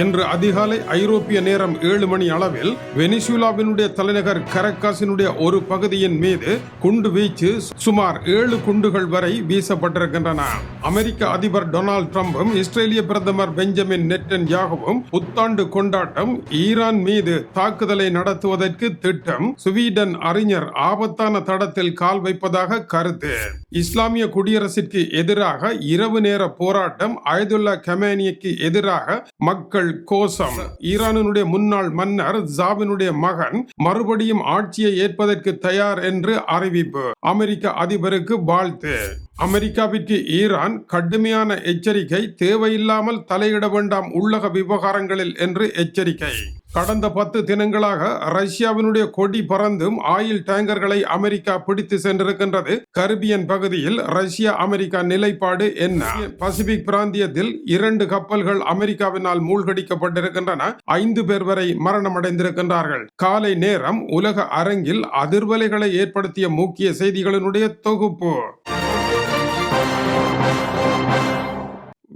இன்று அதிகாலை ஐரோப்பிய நேரம் ஏழு மணி அளவில் வெனிசுலாவினுடைய தலைநகர் கரக்காசினுடைய ஒரு பகுதியின் மீது குண்டு வீச்சு சுமார் ஏழு குண்டுகள் வரை வீசப்பட்டிருக்கின்றன. அமெரிக்க அதிபர் டொனால்ட் டிரம்பும் இஸ்ரேலிய பிரதமர் பெஞ்சமின் நெட்டன் யாகவும் புத்தாண்டு கொண்டாட்டம் ஈரான் மீது தாக்குதலை நடத்துவதற்கு திட்டம் ஸ்வீடன் அறிஞர் ஆபத்தான தடத்தில் கால் வைப்பதாக கருத்து. இஸ்லாமிய குடியரசிற்கு எதிராக இரவு நேர போராட்டம் அயதுல்லா கமேனிக்கு எதிராக மக்கள் கோஷம். ஈரானினுடைய முன்னாள் மன்னர் ஜாபினுடைய மகன் மறுபடியும் ஆட்சியை ஏற்பதற்கு தயார் என்று அறிவிப்பு. அமெரிக்க அதிபருக்கு வாழ்த்து. அமெரிக்காவிற்கு ஈரான் கடுமையான எச்சரிக்கை தேவையில்லாமல் தலையிட வேண்டாம் உள்ளக விவகாரங்களில் என்று எச்சரிக்கை. கடந்த பத்து தினங்களாக ரஷ்யாவினுடைய கொடி பறந்தும் ஆயில் டேங்கர்களை அமெரிக்கா பிடித்து சென்றிருக்கின்றது. கரிபியன் பகுதியில் ரஷ்யா அமெரிக்கா நிலைப்பாடு என்ன? பசிபிக் பிராந்தியத்தில் இரண்டு கப்பல்கள் அமெரிக்காவினால் மூழ்கடிக்கப்பட்டிருக்கின்றன. ஐந்து பேர் வரை மரணமடைந்திருக்கின்றார்கள். காலை நேரம் உலக அரங்கில் அதிர்வலைகளை ஏற்படுத்திய முக்கிய செய்திகளினுடைய தொகுப்பு. Música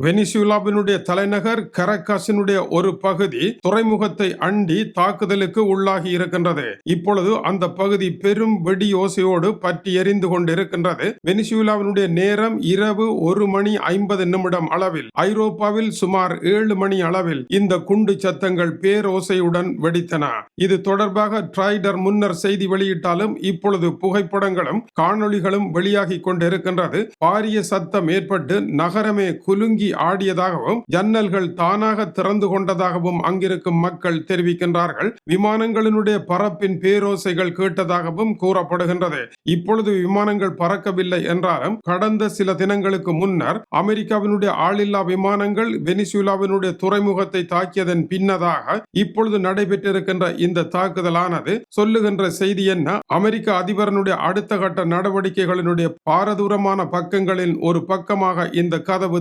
வெனிசுலாவினுடைய தலைநகர் கரகாசினுடைய ஒரு பகுதி துறைமுகத்தை அண்டி தாக்குதலுக்கு உள்ளாகி இருக்கின்றது. இப்பொழுது அந்த பகுதி பெரும் வெடி ஓசையோடு பற்றி எரிந்து கொண்டிருக்கின்றது. வெனிசுலாவினுடைய நேரம் இரவு ஒரு மணி ஐம்பது நிமிடம் அளவில். ஐரோப்பாவில் சுமார் ஏழு மணி அளவில் இந்த குண்டு சத்தங்கள் பேரோசையுடன் வெடித்தன. இது தொடர்பாக ட்ரைடர் முன்னர் செய்தி வெளியிட்டாலும் இப்பொழுது புகைப்படங்களும் காணொளிகளும் வெளியாகி கொண்டிருக்கின்றது. பாரிய சத்தம் ஏற்பட்டு நகரமே குலுங்கி ஆடியதாகவும் ஜன்னல்கள் தானாக திறந்து கொண்டதாகவும் அங்கிருக்கும் மக்கள் தெரிவிக்கின்றார்கள். விமானங்களினுடைய பறப்பின் பேரோசைகள் கேட்டதாகவும் கூறப்படுகின்றது. இப்பொழுது விமானங்கள் பறக்கவில்லை என்றாலும் கடந்த சில தினங்களுக்கு முன்னர் அமெரிக்காவினுடைய ஆளில்லா விமானங்கள் வெனிசுலாவினுடைய துறைமுகத்தை தாக்கியதன் பின்னதாக இப்பொழுது நடைபெற்றிருக்கின்ற இந்த தாக்குதலானது சொல்லுகின்ற செய்தி என்ன? அமெரிக்க அதிபரனுடைய அடுத்த கட்ட நடவடிக்கைகளினுடைய பாரதூரமான பக்கங்களின் ஒரு பக்கமாக இந்த கதவு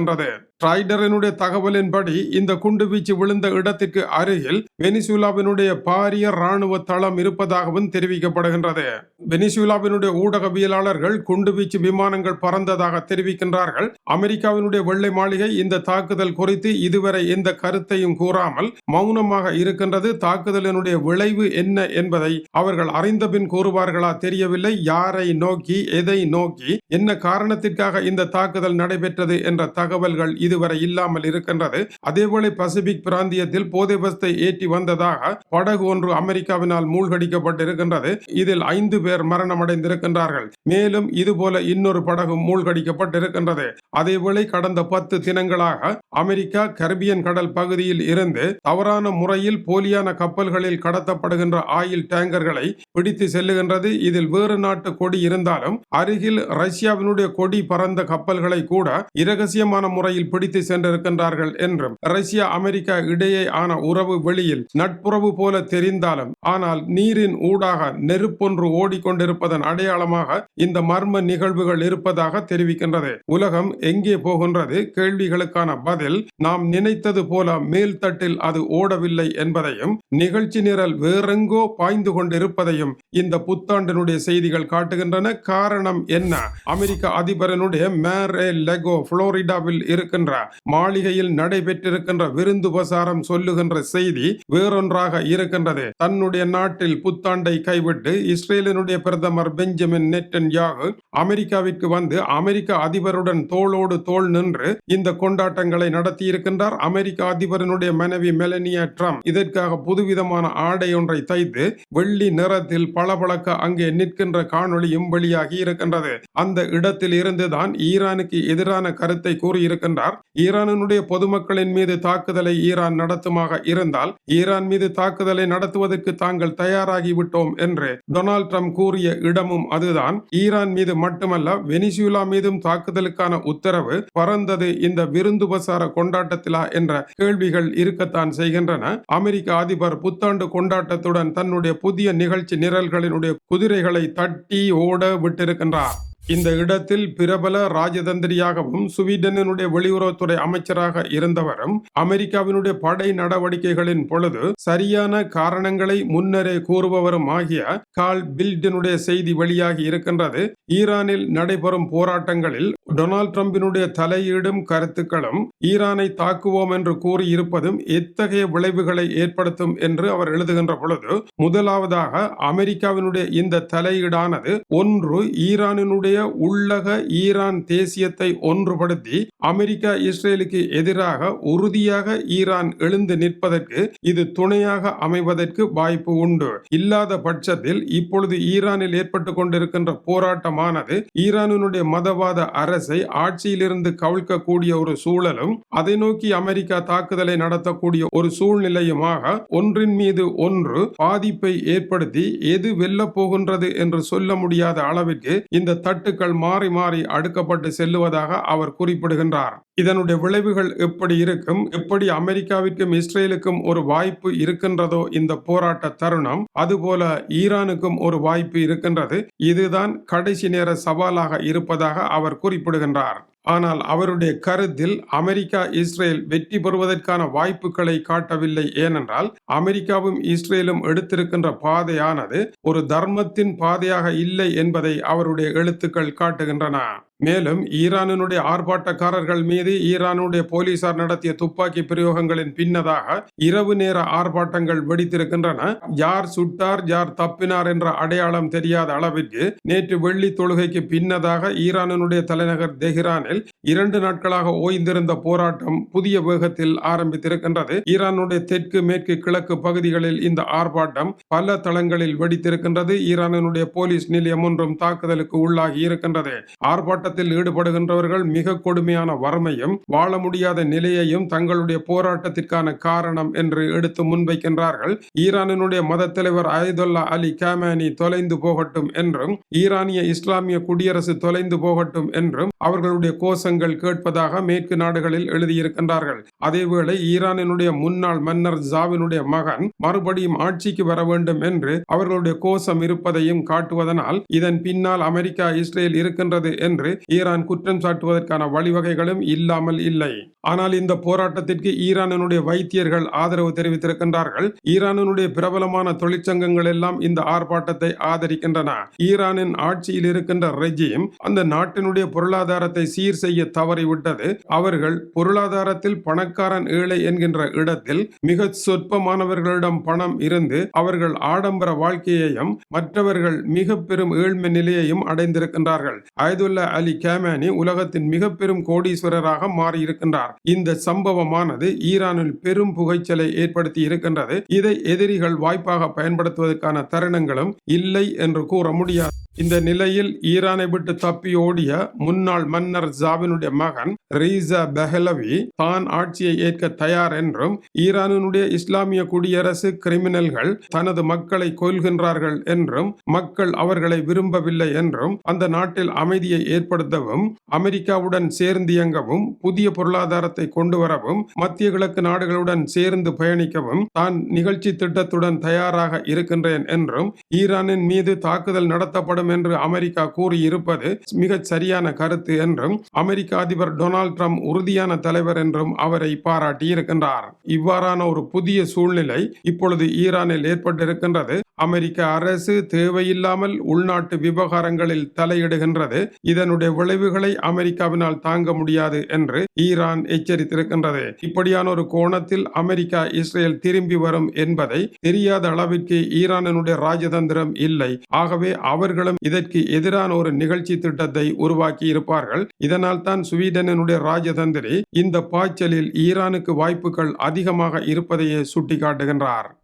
இருக்கின்றது. ட்ரைடரனுடைய தகவலின்படி இந்த குண்டுவீச்சு விழுந்த இடத்திற்கு அருகில் வெனிசுலாவினுடைய பாரிய ராணுவ தளம் இருப்பதாகவும் தெரிவிக்கப்படுகின்றது. வெனிசுலாவினுடைய ஊடகவியலாளர்கள் குண்டுவீச்சு விமானங்கள் பறந்ததாக தெரிவிக்கின்றார்கள். அமெரிக்காவினுடைய வெள்ளை மாளிகை இந்த தாக்குதல் குறித்து இதுவரை எந்த கருத்தையும் கூறாமல் மௌனமாக இருக்கின்றது. தாக்குதலினுடைய விளைவு என்ன என்பதை அவர்கள் அறிந்தபின் கூறுவார்களா தெரியவில்லை. யாரை நோக்கி எதை நோக்கி என்ன காரணத்திற்காக இந்த தாக்குதல் நடைபெற்றது என்ற தகவல்கள் இதுவரை இல்லாமல் இருக்கின்றது. அதேபோல பசிபிக் பிராந்தியத்தில் போதைவஸ்தை ஏற்றி வந்ததாக படகு ஒன்று அமெரிக்காவினால் மூழ்கடிக்கப்பட்டிருக்கின்றது. இதில் ஐந்து பேர் மரணமடைந்திருக்கின்றார்கள். மேலும் இதுபோல இன்னொரு படகு மூழ்கடிக்கப்பட்டிருக்கின்றது. அதேவேளை கடந்த பத்து தினங்களாக அமெரிக்கா கரிபியன் கடல் பகுதியில் இருந்து தவறான முறையில் போலியான கப்பல்களில் கடத்தப்படுகின்ற ஆயில் டேங்கர்களை பிடித்து செல்லுகின்றது. இதில் வேறு நாட்டு கொடி இருந்தாலும் அருகில் ரஷ்யாவினுடைய கொடி பறந்த கப்பல்களை கூட இரகசியம் துல்லியமான முறையில் பிடித்து சென்றிருக்கின்றார்கள் என்றும் ரஷ்யா அமெரிக்கா இடையே ஆன உறவு வெளியில் நட்புறவு போல தெரிந்தாலும் ஆனால் நீரின் ஊடாக நெருப்பொன்று ஓடிக்கொண்டிருப்பதன் அடையாளமாக இந்த மர்ம நிகழ்வுகள் இருப்பதாக தெரிவிக்கின்றது. உலகம் எங்கே போகின்றது கேள்விகளுக்கான பதில் நாம் நினைத்தது போல மேல்தட்டில் அது ஓடவில்லை என்பதையும் நிகழ்ச்சி நிரல் வேறெங்கோ பாய்ந்து கொண்டிருப்பதையும் இந்த புத்தாண்டினுடைய செய்திகள் காட்டுகின்றன. காரணம் என்ன? அமெரிக்க அதிபரனுடைய மேரே லெகோ புளோரிடா மக்காவில் இருக்கின்ற மாளிகையில் நடைபெற்றிருக்கின்ற விருந்து உபசாரம் சொல்லுகின்ற செய்தி வேறொன்றாக இருக்கின்றது. தன்னுடைய நாட்டில் புத்தாண்டை கைவிட்டு இஸ்ரேலினுடைய பிரதமர் பெஞ்சமின் நெட்டன் யாகு அமெரிக்காவிற்கு வந்து அமெரிக்க அதிபருடன் தோளோடு தோல் நின்று இந்த கொண்டாட்டங்களை நடத்தி இருக்கின்றார் அமெரிக்க அதிபரனுடைய மனைவி மெலனியா ட்ரம்ப் இதற்காக புதுவிதமான ஆடை ஒன்றை தைத்து வெள்ளி நிறத்தில் பளபளக்க அங்கே நிற்கின்ற காணொளியும் வெளியாகி இருக்கின்றது. அந்த இடத்தில் இருந்துதான் ஈரானுக்கு எதிரான கருத்தை கூறியிருக்கின்றார். ஈரானினுடைய பொதுமக்களின் மீது தாக்குதலை ஈரான் நடத்துமாக இருந்தால் ஈரான் மீது தாக்குதலை நடத்துவதற்கு தாங்கள் தயாராகிவிட்டோம் என்று டொனால்ட் ட்ரம்ப் கூறிய இடமும் அதுதான். ஈரான் மீது மட்டுமல்ல வெனிசுலா மீதும் தாக்குதலுக்கான உத்தரவு பறந்தது இந்த விருந்துபசார கொண்டாட்டத்திலா என்ற கேள்விகள் இருக்கத்தான் செய்கின்றன. அமெரிக்க அதிபர் புத்தாண்டு கொண்டாட்டத்துடன் தன்னுடைய புதிய நிகழ்ச்சி நிரல்களினுடைய குதிரைகளை தட்டி ஓட விட்டிருக்கின்றார். இந்த இடத்தில் பிரபல ராஜதந்திரியாகவும் சுவீடனினுடைய வெளியுறவுத்துறை அமைச்சராக இருந்தவரும் அமெரிக்காவினுடைய படை நடவடிக்கைகளின் பொழுது சரியான காரணங்களை முன்னரே கூறுபவரும் ஆகிய கால் பில்டனுடைய செய்தி வெளியாகி இருக்கின்றது. ஈரானில் நடைபெறும் போராட்டங்களில் டொனால்ட் ட்ரம்பினுடைய தலையீடும் கருத்துக்களும் ஈரானை தாக்குவோம் என்று கூறியிருப்பதும் எத்தகைய விளைவுகளை ஏற்படுத்தும் என்று அவர் எழுதுகின்ற பொழுது முதலாவதாக அமெரிக்காவினுடைய இந்த தலையீடானது ஒன்று ஈரானினுடைய உள்ளக ஈரான் தேசியத்தை ஒன்றுபடுத்தி அமெரிக்கா இஸ்ரேலுக்கு எதிராக உறுதியாக ஈரான் எழுந்து நிற்பதற்கு இது துணையாக அமைவதற்கு வாய்ப்பு உண்டு. இல்லாத பட்சத்தில் இப்பொழுது ஈரானில் ஏற்பட்டு கொண்டிருக்கின்ற போராட்டமானது ஈரானினுடைய மதவாத அரசை ஆட்சியிலிருந்து கவிழ்க்கக்கூடிய ஒரு சூழலும் அதை நோக்கி அமெரிக்கா தாக்குதலை நடத்தக்கூடிய ஒரு சூழ்நிலையுமாக ஒன்றின் மீது ஒன்று பாதிப்பை ஏற்படுத்தி எது வெல்லப் போகின்றது என்று சொல்ல முடியாத அளவிற்கு இந்த தட்டு தட்டுக்கள் மாறி மாறி அடுக்கப்பட்டு செல்லுவதாக அவர் குறிப்பிடுகின்றார். இதனுடைய விளைவுகள் எப்படி இருக்கும்? எப்படி அமெரிக்காவிற்கும் இஸ்ரேலுக்கும் ஒரு வாய்ப்பு இருக்கின்றதோ இந்த போராட்ட தருணம்? அதுபோல ஈரானுக்கும் ஒரு வாய்ப்பு இருக்கின்றது. இதுதான் கடைசி நேர சவாலாக இருப்பதாக அவர் குறிப்பிடுகின்றார். ஆனால் அவருடைய கருத்தில் அமெரிக்கா இஸ்ரேல் வெற்றி பெறுவதற்கான வாய்ப்புகளை காட்டவில்லை. ஏனென்றால் அமெரிக்காவும் இஸ்ரேலும் எடுத்திருக்கின்ற பாதையானது ஒரு தர்மத்தின் பாதையாக இல்லை என்பதை அவருடைய எழுத்துக்கள் காட்டுகின்றன. மேலும் ஈரானினுடைய ஆர்ப்பாட்டக்காரர்கள் மீது ஈரானுடைய போலீசார் நடத்திய துப்பாக்கி பிரயோகங்களின் பின்னதாக இரவு நேர ஆர்ப்பாட்டங்கள் வெடித்திருக்கின்றன. யார் சுட்டார் யார் தப்பினார் என்ற அடையாளம் தெரியாத அளவிற்கு நேற்று வெள்ளி தொழுகைக்கு பின்னதாக ஈரானினுடைய தலைநகர் தெஹ்ரானில் இரண்டு நாட்களாக ஓய்ந்திருந்த போராட்டம் புதிய வேகத்தில் ஆரம்பித்திருக்கின்றது. ஈரானுடைய தெற்கு மேற்கு கிழக்கு பகுதிகளில் இந்த ஆர்ப்பாட்டம் பல தளங்களில் வெடித்திருக்கின்றது. ஈரானினுடைய போலீஸ் நிலையம் ஒன்றும் தாக்குதலுக்கு உள்ளாகி இருக்கின்றது. ஆர்ப்பாட்ட போராட்டத்தில் ஈடுபடுகின்றவர்கள் மிக கொடுமையான வறுமையும் வாழ முடியாத நிலையையும் தங்களுடைய போராட்டத்திற்கான காரணம் என்று எடுத்து முன்வைக்கின்றார்கள். ஈரானினுடைய மத தலைவர் அயதுல்லா அலி கேமானி தொலைந்து போகட்டும் என்றும் ஈரானிய இஸ்லாமிய குடியரசு தொலைந்து போகட்டும் என்றும் அவர்களுடைய கோஷங்கள் கேட்பதாக மேற்கு நாடுகளில் எழுதியிருக்கின்றார்கள். அதேவேளை ஈரானினுடைய முன்னாள் மன்னர் ஜாவினுடைய மகன் மறுபடியும் ஆட்சிக்கு வர வேண்டும் என்று அவர்களுடைய கோஷம் இருப்பதையும் காட்டுவதனால் இதன் பின்னால் அமெரிக்கா இஸ்ரேல் இருக்கின்றது என்று ஈரான் குற்றம் சாட்டுவதற்கான வழிவகைகளும் இல்லாமல் இல்லை. ஆனால் இந்த போராட்டத்திற்கு ஈரானினுடைய வைத்தியர்கள் ஆதரவு தெரிவித்திருக்கின்றார்கள். ஈரானினுடைய பிரபலமான தொழிற்சங்கங்கள் எல்லாம் இந்த ஆர்ப்பாட்டத்தை ஆதரிக்கின்றன. ஈரானின் ஆட்சியில் இருக்கின்ற ரெஜிம் அந்த நாட்டினுடைய பொருளாதாரத்தை சீர் செய்ய தவறிவிட்டது. அவர்கள் பொருளாதாரத்தில் பணக்காரன் ஏழை என்கின்ற இடத்தில் மிக சொற்பமானவர்களிடம் பணம் இருந்து அவர்கள் ஆடம்பர வாழ்க்கையையும் மற்றவர்கள் மிக பெரும் ஏழ்மை நிலையையும் அடைந்திருக்கின்றார்கள். அயதுல்லா அலி கேமானி உலகத்தின் மிக பெரும் கோடீஸ்வரராக மாறியிருக்கின்றார். இந்த சம்பவமானது ஈரானில் பெரும் புகைச்சலை ஏற்படுத்தி இருக்கின்றது. இதை எதிரிகள் வாய்ப்பாக பயன்படுத்துவதற்கான தருணங்களும் இல்லை என்று கூற முடியாது. இந்த நிலையில் ஈரானை விட்டு தப்பி ஓடிய முன்னாள் மன்னர் ஜாவினுடைய மகன் ரீசா பெஹலவி தான் ஆட்சியை ஏற்க தயார் என்றும் ஈரானினுடைய இஸ்லாமிய குடியரசு கிரிமினல்கள் தனது மக்களை கொல்கின்றார்கள் என்றும் மக்கள் அவர்களை விரும்பவில்லை என்றும் அந்த நாட்டில் அமைதியை ஏற்படுத்தவும் அமெரிக்காவுடன் சேர்ந்து இயங்கவும் புதிய பொருளாதாரத்தை கொண்டு வரவும் மத்திய கிழக்கு நாடுகளுடன் சேர்ந்து பயணிக்கவும் தான் நிகழ்ச்சி திட்டத்துடன் தயாராக இருக்கின்றேன் என்றும் ஈரானின் மீது தாக்குதல் நடத்தப்படும் என்று அமெரிக்கா கூறியிருப்பது மிகச் சரியான கருத்து என்றும் அமெரிக்க அதிபர் டொனால்ட் ட்ரம்ப் உறுதியான தலைவர் என்றும் அவரை பாராட்டியிருக்கின்றார். இவ்வாறான ஒரு புதிய சூழ்நிலை இப்பொழுது ஈரானில் ஏற்பட்டிருக்கின்றது. அமெரிக்க அரசு தேவையில்லாமல் உள்நாட்டு விவகாரங்களில் தலையிடுகின்றது. இதனுடைய விளைவுகளை அமெரிக்காவினால் தாங்க முடியாது என்று ஈரான் எச்சரித்திருக்கின்றது. இப்படியான ஒரு கோணத்தில் அமெரிக்கா இஸ்ரேல் திரும்பி வரும் என்பதை தெரியாத அளவிற்கு ஈரானினுடைய ராஜதந்திரம் இல்லை. ஆகவே அவர்களும் இதற்கு எதிரான ஒரு நிகழ்ச்சி திட்டத்தை உருவாக்கி இருப்பார்கள். இதனால் தான் சுவீடனனுடைய ராஜதந்திரி இந்த பாய்ச்சலில் ஈரானுக்கு வாய்ப்புகள் அதிகமாக இருப்பதையே சுட்டிக்காட்டுகின்றார்.